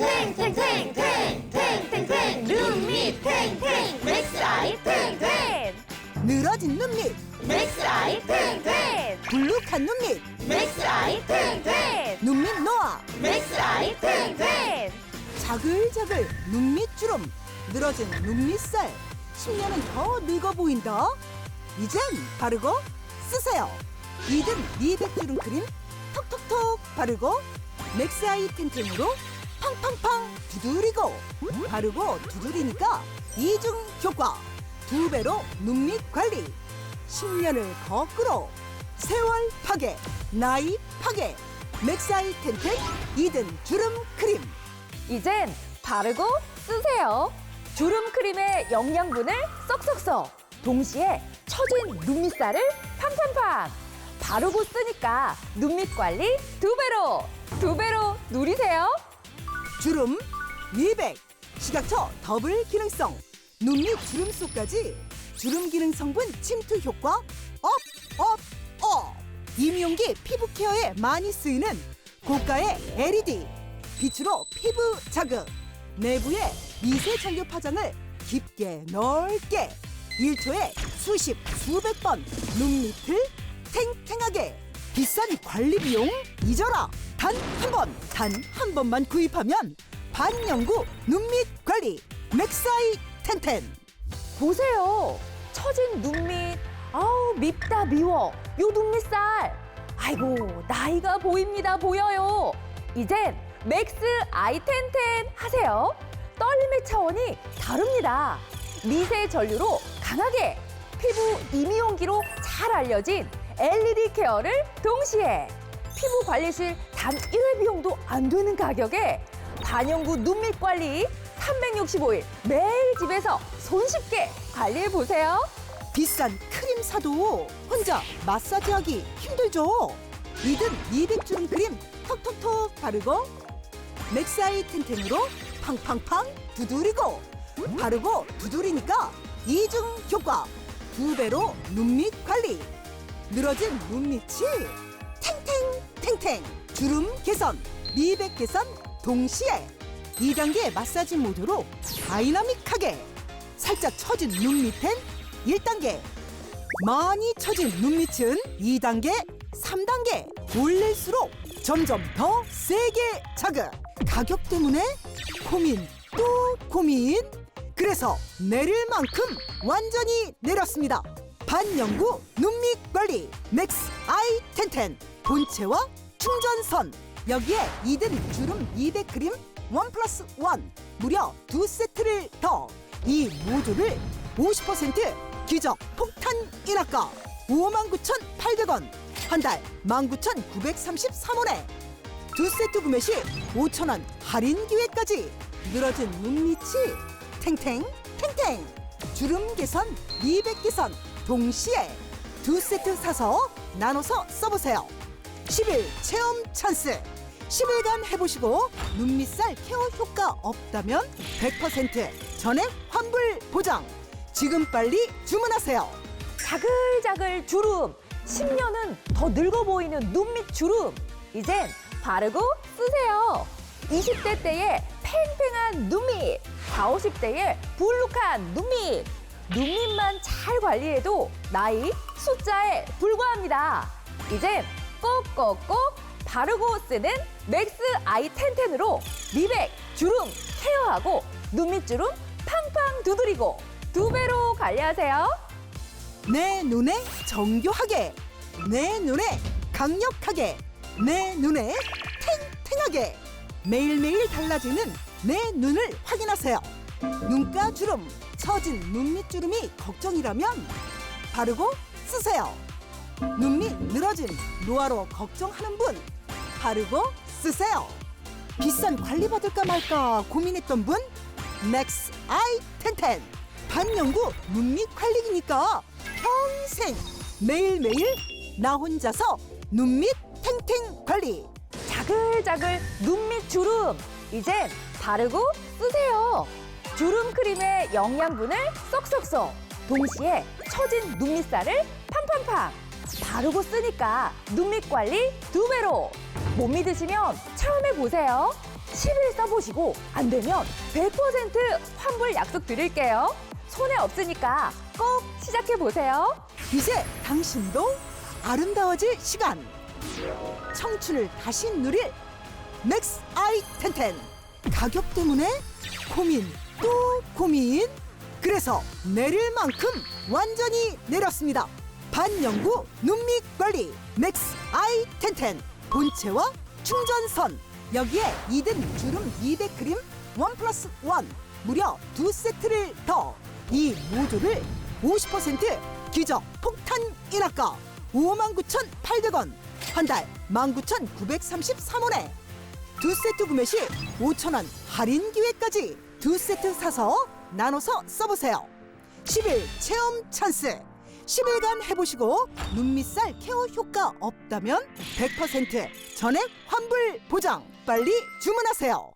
탱탱탱탱탱탱탱탱 눈밑 탱탱. 맥스아이 탱탱. 늘어진 눈밑, 맥스아이 탱탱. 불룩한 눈밑, 맥스아이 탱탱. 눈밑 노화, 맥스아이 탱탱. 자글자글 눈밑 주름, 늘어진 눈밑살, 10년은 더 늙어 보인다. 이젠 바르고 쓰세요. 이든 미백 주름 크림 톡톡톡 바르고 맥스아이 탱탱으로 팡팡팡 두드리고 바르고 두드리니까 이중 효과 두 배로 눈밑 관리 10년을 거꾸로 세월 파괴 나이 파괴 맥스아이 탱탱 이든 주름 크림 이젠 바르고 쓰세요. 주름 크림의 영양분을 쏙쏙쏙. 동시에 처진 눈밑살을 팡팡팡. 바르고 쓰니까 눈밑 관리 두 배로, 두 배로 누리세요. 주름, 미백, 시각처 더블 기능성, 눈 밑 주름 속까지 주름 기능 성분 침투 효과 업, 업, 업. 임용기 피부 케어에 많이 쓰이는 고가의 LED 빛으로 피부 자극, 내부의 미세 전류 파장을 깊게 넓게 1초에 수십 수백 번 눈 밑을 탱탱하게 비싼 관리 비용 잊어라 단 한 번 단 한 번만 구입하면 반영구 눈밑 관리 맥사이 텐텐 보세요. 처진 눈밑. 아우, 밉다, 미워. 요 눈밑살. 아이고, 나이가 보입니다, 보여요. 이젠 맥스 아이텐텐 하세요. 떨림의 차원이 다릅니다. 미세 전류로 강하게 피부 임의용기로 잘 알려진 LED 케어를 동시에 피부 관리실 단 1회 비용도 안 되는 가격에 반영구 눈밑 관리 365일 매일 집에서 손쉽게 관리해 보세요. 비싼 크림 사도 혼자 마사지하기 힘들죠 이든 200주름 크림 톡톡톡 바르고 맥사이 텐텐으로 팡팡팡 두드리고 바르고 두드리니까 이중 효과 두 배로 눈밑 관리 늘어진 눈밑이 탱탱 탱탱. 주름 개선 미백 개선 동시에 2단계 마사지 모드로 다이나믹하게 살짝 처진 눈밑엔 1단계 많이 처진 눈밑은 2단계 3단계. 올릴수록 점점 더 세게 자극 가격 때문에 고민 또 고민. 그래서 내릴 만큼 완전히 내렸습니다 반영구 눈밑 관리 맥스 아이 텐텐 본체와 충전선. 여기에 이든 주름 200 크림 원 플러스 원 무려 두 세트를 더. 이 모두를 50% 기적 폭탄 인하가 59,800원 한 달 19,933원에. 두 세트 구매 시 5,000원 할인 기회까지 늘어진 눈밑이 탱탱 탱탱. 주름 개선 200 개선 동시에 두 세트 사서 나눠서 써보세요 10일 체험 찬스 10일간 해보시고 눈밑살 케어 효과 없다면 100% 전액 환불 보장 지금 빨리 주문하세요 자글자글 주름. 10년은 더 늙어 보이는 눈밑 주름. 이젠 바르고 쓰세요. 20대 때의 팽팽한 눈밑. 40, 50대의 불룩한 눈밑. 눈밑만 잘 관리해도 나이 숫자에 불과합니다. 이젠 꼭꼭꼭 바르고 쓰는 맥스 아이 텐텐으로 미백, 주름 케어하고 눈밑 주름 팡팡 두드리고 두 배로 관리하세요. 내 눈에 정교하게 내 눈에 강력하게 내 눈에 탱탱하게 매일매일 달라지는 내 눈을 확인하세요 눈가 주름 처진 눈밑 주름이 걱정이라면 바르고 쓰세요. 눈밑 늘어진 노화로 걱정하는 분 바르고 쓰세요. 비싼 관리 받을까 말까 고민했던 분 맥스 아이 텐텐. 반영구 눈밑 관리기니까 평생 매일매일 나 혼자서 눈밑 탱탱 관리. 자글자글 눈밑 주름. 이젠 바르고 쓰세요 주름 크림의 영양분을 쏙쏙쏙 동시에 처진 눈밑살을 팡팡팡 바르고 쓰니까 눈밑 관리 두 배로 못 믿으시면 체험해 보세요 10일 써보시고 안 되면 100% 환불 약속 드릴게요. 손해 없으니까 꼭 시작해 보세요. 이제 당신도 아름다워질 시간. 청춘을 다시 누릴 맥스 아이 텐텐. 가격 때문에 고민 또 고민. 그래서 내릴 만큼 완전히 내렸습니다. 반영구 눈밑 관리 맥스 아이 텐텐. 본체와 충전선. 여기에 이든 주름 미백 크림 원 플러스 원 무려 두 세트를 더. 이 모두를 50% 기적 폭탄 인하가 59,800원 한 달 19,933원에 두 세트 구매 시 5,000원 할인 기회까지 두 세트 사서 나눠서 써보세요. 10일 체험 찬스. 10일간 해보시고 눈밑살 케어 효과 없다면 100% 전액 환불 보장 빨리 주문하세요